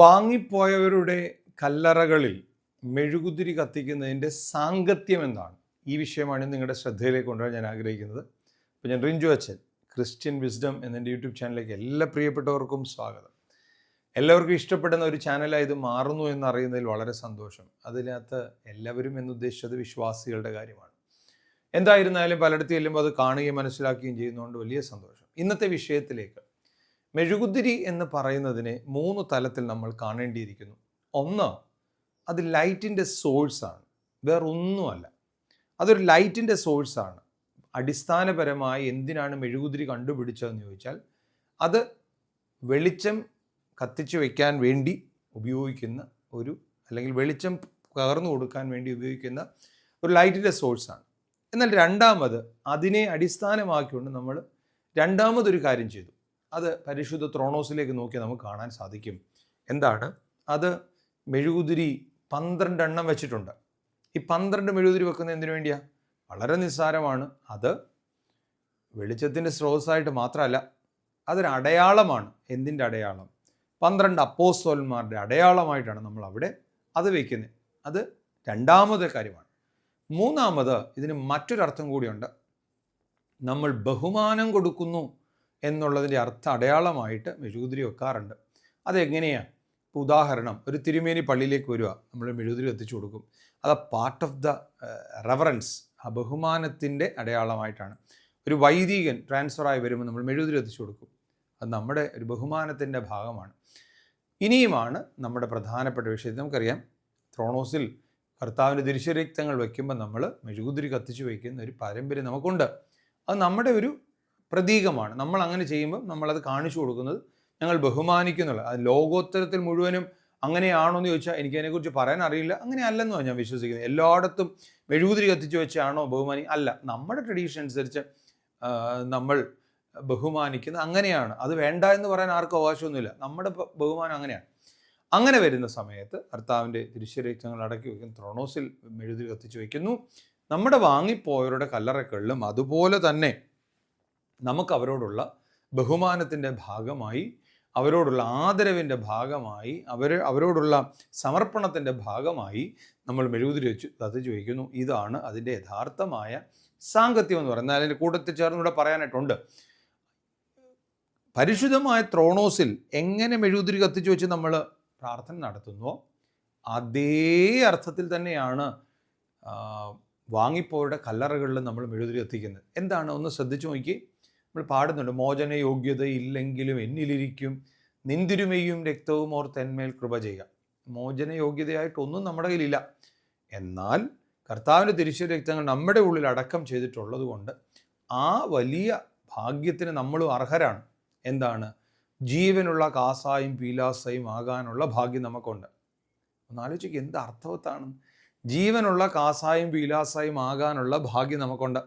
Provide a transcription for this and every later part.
വാങ്ങിപ്പോയവരുടെ കല്ലറകളിൽ മെഴുകുതിരി കത്തിക്കുന്നതിന്റെ സാങ്കത്യം എന്താണ്? ഈ വിഷയമാണ് നിങ്ങളുടെ ശ്രദ്ധയിലേക്ക് കൊണ്ടുവരാൻ ഞാൻ ആഗ്രഹിക്കുന്നത്. അപ്പോൾ ഞാൻ റിഞ്ചു അച്ഛൻ ക്രിസ്ത്യൻ വിസ്ഡം എന്നെന്റെ യൂട്യൂബ് ചാനലിലേക്ക് എല്ലാ പ്രിയപ്പെട്ടവർക്കും സ്വാഗതം. എല്ലാവർക്കും ഇഷ്ടപ്പെടുന്ന ഒരു ചാനലായി ഇത് മാറുന്നു എന്നറിയുന്നതിൽ വളരെ സന്തോഷം. അതിനകത്ത് എല്ലാവരും എന്നുദ്ദേശിച്ചത് വിശ്വാസികളുടെ കാര്യമാണ്. എന്തായിരുന്നാലും പലയിടത്ത് ചെല്ലുമ്പോൾ അത് കാണുകയും മനസ്സിലാക്കുകയും ചെയ്യുന്നതുകൊണ്ട് വലിയ സന്തോഷം. ഇന്നത്തെ വിഷയത്തിലേക്ക് മെഴുകുതിരി എന്ന് പറയുന്നതിനെ മൂന്ന് തലത്തിൽ നമ്മൾ കാണേണ്ടിയിരിക്കുന്നു. ഒന്ന് അത് ലൈറ്റിന്റെ സോഴ്സാണ് വേറൊന്നുമല്ല. അതൊരു ലൈറ്റിന്റെ സോഴ്സാണ് അടിസ്ഥാനപരമായി എന്തിനാണ് മെഴുകുതിരി കണ്ടുപിടിച്ചതെന്ന് ചോദിച്ചാൽ അത് വെളിച്ചം കത്തിച്ചു വയ്ക്കാൻ വേണ്ടി ഉപയോഗിക്കുന്ന ഒരു അല്ലെങ്കിൽ വെളിച്ചം പകർന്നു കൊടുക്കാൻ വേണ്ടി ഉപയോഗിക്കുന്ന ഒരു ലൈറ്റിന്റെ സോഴ്സാണ് എന്നാൽ രണ്ടാമത് അതിനെ അടിസ്ഥാനമാക്കിക്കൊണ്ട് നമ്മൾ രണ്ടാമതൊരു കാര്യം ചെയ്തു. അത് പരിശുദ്ധ ത്രോണോസിലേക്ക് നോക്കിയാൽ നമുക്ക് കാണാൻ സാധിക്കും. എന്താണ്? അത് മെഴുകുതിരി പന്ത്രണ്ടെണ്ണം വെച്ചിട്ടുണ്ട്. ഈ പന്ത്രണ്ട് മെഴുകുതിരി വെക്കുന്നത് എന്തിനു വേണ്ടിയാ? വളരെ നിസ്സാരമാണ്. അത് വെളിച്ചത്തിന്റെ സ്രോതസ്സായിട്ട് മാത്രമല്ല അതൊരു അടയാളമാണ്. എന്തിന്റെ അടയാളം? പന്ത്രണ്ട് അപ്പോസ്തോലന്മാരുടെ അടയാളമായിട്ടാണ് നമ്മൾ അവിടെ അത് വയ്ക്കുന്നത് അത് രണ്ടാമത്തെ കാര്യമാണ്. മൂന്നാമത് ഇതിന് മറ്റൊരർത്ഥം കൂടിയുണ്ട്. നമ്മൾ ബഹുമാനം കൊടുക്കുന്നു എന്നുള്ളതിന്റെ അർത്ഥ അടയാളമായിട്ട് മെഴുകുതിരി വെക്കാറുണ്ട്. അതെങ്ങനെയാണ് ഇപ്പോൾ ഉദാഹരണം ഒരു തിരുമേനി പള്ളിയിലേക്ക് വരിക നമ്മൾ മെഴുകുതിരി എത്തിച്ചു കൊടുക്കും. അത് പാർട്ട് ഓഫ് ദ റെവറൻസ് ആ ബഹുമാനത്തിന്റെ അടയാളമായിട്ടാണ്. ഒരു വൈദികൻ ട്രാൻസ്ഫറായി വരുമ്പോൾ നമ്മൾ മെഴുകുതിരി എത്തിച്ചു കൊടുക്കും. അത് നമ്മുടെ ഒരു ബഹുമാനത്തിന്റെ ഭാഗമാണ്. ഇനിയുമാണ് നമ്മുടെ പ്രധാനപ്പെട്ട വിഷയം. നമുക്കറിയാം ത്രോണോസിൽ കർത്താവിന്റെ ദൃശ്യരക്തങ്ങൾ വയ്ക്കുമ്പോൾ നമ്മൾ മെഴുകുതിരി കത്തിച്ചു വയ്ക്കുന്ന ഒരു പാരമ്പര്യം നമുക്കുണ്ട്. അത് നമ്മുടെ ഒരു പ്രതീകമാണ്. നമ്മൾ അങ്ങനെ ചെയ്യുമ്പോൾ നമ്മളത് കാണിച്ചു കൊടുക്കുന്നത് ഞങ്ങൾ ബഹുമാനിക്കുന്നുള്ള അത് ലോകോത്തരത്തിൽ മുഴുവനും അങ്ങനെയാണോ എന്ന് ചോദിച്ചാൽ എനിക്ക് അതിനെക്കുറിച്ച് പറയാൻ അറിയില്ല. അങ്ങനെ അല്ലെന്നാണ് ഞാൻ വിശ്വസിക്കുന്നത്. എല്ലായിടത്തും മെഴുകുതിരി കത്തിച്ചു വെച്ചാണോ ബഹുമാനി? അല്ല. നമ്മുടെ ട്രഡീഷൻ അനുസരിച്ച് നമ്മൾ ബഹുമാനിക്കുന്ന അങ്ങനെയാണ്. അത് വേണ്ട എന്ന് പറയാൻ ആർക്കും അവകാശമൊന്നുമില്ല. നമ്മുടെ ബഹുമാനം അങ്ങനെയാണ്. അങ്ങനെ വരുന്ന സമയത്ത് ഭർത്താവിന്റെ തിരിശരീരങ്ങൾ അടക്കി വയ്ക്കുന്നു ത്രോണോസിൽ മെഴുതിരി കത്തിച്ചു വയ്ക്കുന്നു നമ്മുടെ വാങ്ങിപ്പോയവരുടെ കല്ലറകളിലും അതുപോലെ തന്നെ നമുക്ക് അവരോടുള്ള ബഹുമാനത്തിന്റെ ഭാഗമായി അവരോടുള്ള ആദരവിന്റെ ഭാഗമായി അവർ അവരോടുള്ള സമർപ്പണത്തിന്റെ ഭാഗമായി നമ്മൾ മെഴുകുതിരി വെച്ച് കത്തിച്ചു വയ്ക്കുന്നു ഇതാണ് അതിന്റെ യഥാർത്ഥമായ സാങ്കത്യം എന്ന് പറയുന്നത്. അതിന്റെ കൂട്ടത്തിൽ ചേർന്നിവിടെ പറയാനായിട്ടുണ്ട്. പരിശുദ്ധമായ ത്രോണോസിൽ എങ്ങനെ മെഴുകുതിരി കത്തിച്ചു വെച്ച് നമ്മൾ പ്രാർത്ഥന നടത്തുന്നുവോ അതേ അർത്ഥത്തിൽ തന്നെയാണ് വാങ്ങിപ്പോരുടെ കല്ലറകളിൽ നമ്മൾ മെഴുകുതിരി കത്തിക്കുന്നത്. എന്താണ്? ഒന്ന് ശ്രദ്ധിച്ചു നോക്കി നമ്മൾ പാടുന്നുണ്ട്. മോചന യോഗ്യത ഇല്ലെങ്കിലും എന്നിലിരിക്കും. നിന്തിരുമയും രക്തവും ഓർ തന്മേൽ കൃപ ചെയ്യുക മോചന യോഗ്യതയായിട്ടൊന്നും നമ്മുടെ കയ്യിലില്ല. എന്നാൽ കർത്താവിന്റെ തിരിച്ചു രക്തങ്ങൾ നമ്മുടെ ഉള്ളിൽ അടക്കം ചെയ്തിട്ടുള്ളത് കൊണ്ട് ആ വലിയ ഭാഗ്യത്തിന് നമ്മളും അർഹരാണ്. എന്താണ്? ജീവനുള്ള കാസായും പീലാസയും ആകാനുള്ള ഭാഗ്യം നമുക്കുണ്ട്. ഒന്ന് ആലോചിക്കുക എന്ത് അർത്ഥവത്താണ് ജീവനുള്ള കാസായും പീലാസായും ആകാനുള്ള ഭാഗ്യം നമുക്കുണ്ട്.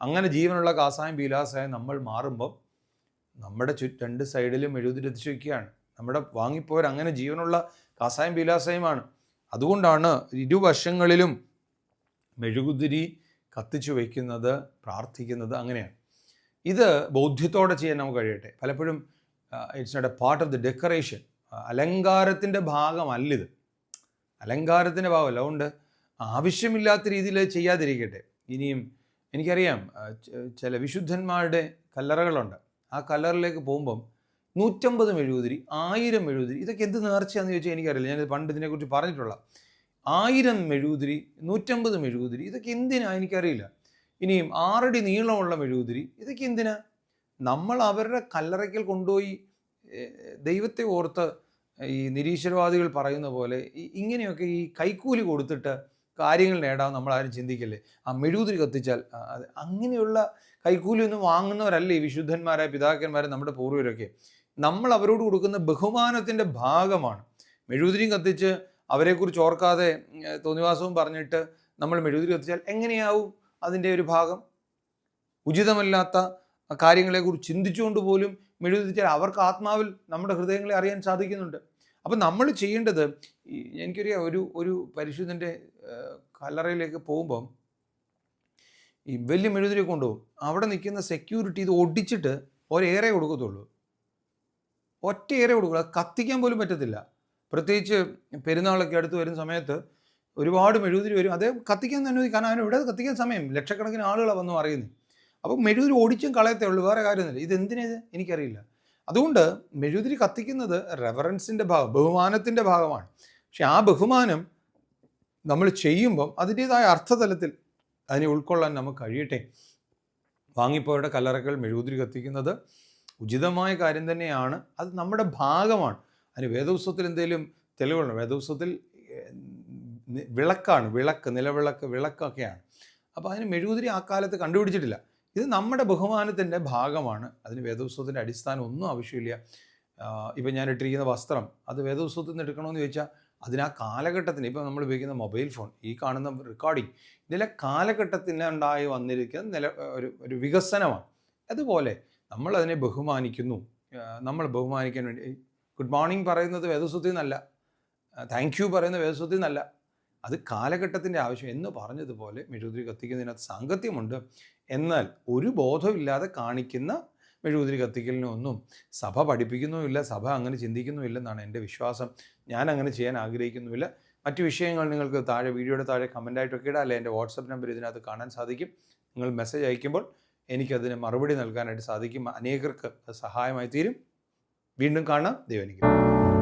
അങ്ങനെ ജീവനുള്ള കാസായും ബീലാസായും നമ്മൾ മാറുമ്പോൾ നമ്മുടെ ചു രണ്ട് സൈഡിലും എഴുതി വയ്ക്കുകയാണ് നമ്മുടെ വാങ്ങിപ്പോയവർ അങ്ങനെ ജീവനുള്ള കാസായും പീലാസായുമാണ്. അതുകൊണ്ടാണ് ഇരുവശങ്ങളിലും മെഴുകുതിരി കത്തിച്ചു വയ്ക്കുന്നത് പ്രാർത്ഥിക്കുന്നത് അങ്ങനെയാണ്. ഇത് ബോധ്യത്തോടെ ചെയ്യാൻ നമുക്ക് കഴിയട്ടെ. പലപ്പോഴും it's not a part of the decoration അലങ്കാരത്തിന്റെ ഭാഗമല്ലിത് അലങ്കാരത്തിന്റെ ഭാഗമല്ല. അതുകൊണ്ട് ആവശ്യമില്ലാത്ത രീതിയിൽ ചെയ്യാതിരിക്കട്ടെ. ഇനിയും എനിക്കറിയാം ചില വിശുദ്ധന്മാരുടെ കല്ലറകളുണ്ട്. ആ കല്ലറിലേക്ക് പോകുമ്പം നൂറ്റമ്പത് മെഴുകുതിരി ആയിരം മെഴുകുതിരി ഇതൊക്കെ എന്ത് നേർച്ചയാണെന്ന് ചോദിച്ചാൽ എനിക്കറിയില്ല. ഞാൻ പണ്ട് ഇതിനെക്കുറിച്ച് പറഞ്ഞിട്ടുള്ള ആയിരം മെഴുകുതിരി നൂറ്റമ്പത് മെഴുകുതിരി ഇതൊക്കെ എന്തിനാ എനിക്കറിയില്ല. ഇനിയും ആറടി നീളമുള്ള മെഴുകുതിരി ഇതൊക്കെ എന്തിനാ? നമ്മൾ അവരുടെ കല്ലറയ്ക്കൽ കൊണ്ടുപോയി ദൈവത്തെ ഓർത്ത് ഈ നിരീശ്വരവാദികൾ പറയുന്ന പോലെ ഇങ്ങനെയൊക്കെ ഈ കൈക്കൂലി കൊടുത്തിട്ട് കാര്യങ്ങൾ നേടാൻ നമ്മൾ ആരും ചിന്തിക്കല്ലേ? ആ മെഴുകുതിരി കത്തിച്ചാൽ അങ്ങനെയുള്ള കൈക്കൂലി ഒന്നും വാങ്ങുന്നവരല്ലേ ഈ വിശുദ്ധന്മാരായ പിതാക്കന്മാരെ നമ്മുടെ പൂർവരൊക്കെ നമ്മൾ അവരോട് കൊടുക്കുന്ന ബഹുമാനത്തിന്റെ ഭാഗമാണ്. മെഴുകുതിരിയും കത്തിച്ച് അവരെക്കുറിച്ച് ഓർക്കാതെ തോന്നിവാസവും പറഞ്ഞിട്ട് നമ്മൾ മെഴുകുതിരി കത്തിച്ചാൽ എങ്ങനെയാവും അതിന്റെ ഒരു ഭാഗം? ഉചിതമല്ലാത്ത കാര്യങ്ങളെക്കുറിച്ച് ചിന്തിച്ചുകൊണ്ട് പോലും മെഴുകുതിരിച്ചാൽ അവർക്ക് ആത്മാവിൽ നമ്മുടെ ഹൃദയങ്ങളെ അറിയാൻ സാധിക്കുന്നുണ്ട്. അപ്പം നമ്മൾ ചെയ്യേണ്ടത് എനിക്കൊരു ഒരു ഒരു പരിശുദ്ധന്റെ കല്ലറയിലേക്ക് പോകുമ്പം ഈ വലിയ മെഴുതിരി കൊണ്ടുപോകും. അവിടെ നിൽക്കുന്ന സെക്യൂരിറ്റി ഇത് ഒടിച്ചിട്ട് ഒരേറെ കൊടുക്കത്തുള്ളൂ. ഒറ്റ ഏറെ കൊടുക്കുക കത്തിക്കാൻ പോലും പറ്റത്തില്ല. പ്രത്യേകിച്ച് പെരുന്നാളൊക്കെ അടുത്ത് വരുന്ന സമയത്ത് ഒരുപാട് മെഴുതിരി വരും. അതേ കത്തിക്കാൻ തന്നെ. കാരണം അവന് ഇവിടെ കത്തിക്കാൻ സമയം. ലക്ഷക്കണക്കിന് ആളുകളാണ് വന്നു അറിയുന്നത് അപ്പോൾ മെഴുതിരി ഓടിച്ചും കളയത്തേ ഉള്ളൂ. വേറെ കാര്യമൊന്നുമില്ല. ഇത് എന്തിനേത് എനിക്കറിയില്ല. അതുകൊണ്ട് മെഴുതിരി കത്തിക്കുന്നത് റെവറൻസിന്റെ ഭാഗം ബഹുമാനത്തിന്റെ ഭാഗമാണ്. പക്ഷെ ആ ബഹുമാനം നമ്മൾ ചെയ്യുമ്പം അതിന്റേതായ അർത്ഥതലത്തിൽ അതിനെ ഉൾക്കൊള്ളാൻ നമുക്ക് കഴിയട്ടെ. വാങ്ങിപ്പോയുടെ കല്ലറകൾ മെഴുകുതിരി കത്തിക്കുന്നത് ഉചിതമായ കാര്യം തന്നെയാണ്. അത് നമ്മുടെ ഭാഗമാണ്. അതിന് വേദോത്സവത്തിൽ എന്തെങ്കിലും തെളിവുണ്ട്? വേദോത്സവത്തിൽ വിളക്കാണ്. വിളക്ക് നിലവിളക്ക് വിളക്കൊക്കെയാണ്. അപ്പോൾ അതിന് മെഴുകുതിരി ആ കാലത്ത് കണ്ടുപിടിച്ചിട്ടില്ല. ഇത് നമ്മുടെ ബഹുമാനത്തിന്റെ ഭാഗമാണ്. അതിന് വേദോത്സവത്തിന്റെ അടിസ്ഥാനം ഒന്നും ആവശ്യമില്ല. ഇപ്പം ഞാൻ ഇട്ടിരിക്കുന്ന വസ്ത്രം അത് വേദോത്സവത്തിൽ നിന്ന് എടുക്കണമെന്ന് ചോദിച്ചാൽ അതിന് ആ കാലഘട്ടത്തിന് ഇപ്പം നമ്മൾ ഉപയോഗിക്കുന്ന മൊബൈൽ ഫോൺ ഈ കാണുന്ന റെക്കോർഡിംഗ് ഇതിലെ കാലഘട്ടത്തിനുണ്ടായി വന്നിരിക്കുന്ന നില ഒരു ഒരു വികസനമാണ്. അതുപോലെ നമ്മൾ അതിനെ ബഹുമാനിക്കുന്നു. നമ്മൾ ബഹുമാനിക്കാൻ വേണ്ടി ഗുഡ് മോർണിംഗ് പറയുന്നത് വേദസ്വത്തിൽ നിന്നല്ല താങ്ക് യു പറയുന്ന വേദസ്വത്തിൽ നിന്നല്ല അത് കാലഘട്ടത്തിന്റെ ആവശ്യം എന്ന് പറഞ്ഞതുപോലെ മെഴുകുതിരി കത്തിക്കുന്നതിനകത്ത് സാങ്കത്യമുണ്ട്. എന്നാൽ ഒരു ബോധമില്ലാതെ കാണിക്കുന്ന മെഴുകുതിരി കത്തിക്കലിനൊന്നും സഭ പഠിപ്പിക്കുന്നുമില്ല സഭ അങ്ങനെ ചിന്തിക്കുന്നുമില്ലെന്നാണ് എന്റെ വിശ്വാസം. ഞാൻ അങ്ങനെ ചെയ്യാൻ ആഗ്രഹിക്കുന്നുമില്ല. മറ്റു വിഷയങ്ങൾ നിങ്ങൾക്ക് താഴെ വീഡിയോയുടെ താഴെ കമന്റായിട്ടൊക്കെ ഇടാം. അല്ലെങ്കിൽ എന്റെ വാട്സപ്പ് നമ്പർ ഇതിനകത്ത് കാണാൻ സാധിക്കും. നിങ്ങൾ മെസ്സേജ് അയക്കുമ്പോൾ എനിക്കതിന് മറുപടി നൽകാനായിട്ട് സാധിക്കും. അനേകർക്ക് സഹായമായി തീരും. വീണ്ടും കാണാം. ദൈവനിക്കും